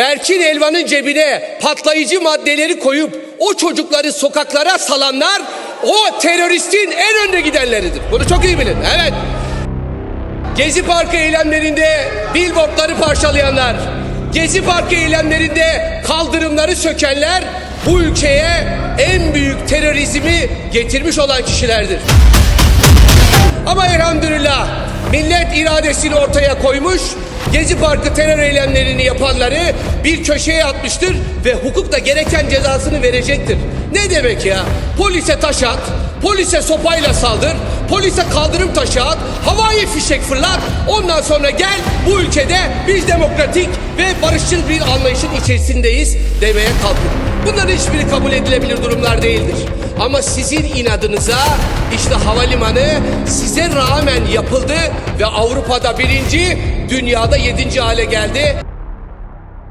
Berkin Elvan'ın cebine patlayıcı maddeleri koyup o çocukları sokaklara salanlar o teröristin en önde gidenleridir. Bunu çok iyi bilin. Evet. Gezi Parkı eylemlerinde billboardları parçalayanlar, Gezi Parkı eylemlerinde kaldırımları sökenler bu ülkeye en büyük terörizmi getirmiş olan kişilerdir. Ama elhamdülillah millet iradesini ortaya koymuş, Gezi Parkı terör eylemlerini yapanları bir köşeye atmıştır ve hukuk da gereken cezasını verecektir. Ne demek ya? Polise taş at, polise sopayla saldır, polise kaldırım taşı at, havai fişek fırlat, ondan sonra gel bu ülkede biz demokratik ve barışçıl bir anlayışın içerisindeyiz demeye kalkın. Bunların hiçbiri kabul edilebilir durumlar değildir. Ama sizin inadınıza işte havalimanı size rağmen yapıldı ve Avrupa'da birinci, dünyada yedinci hale geldi.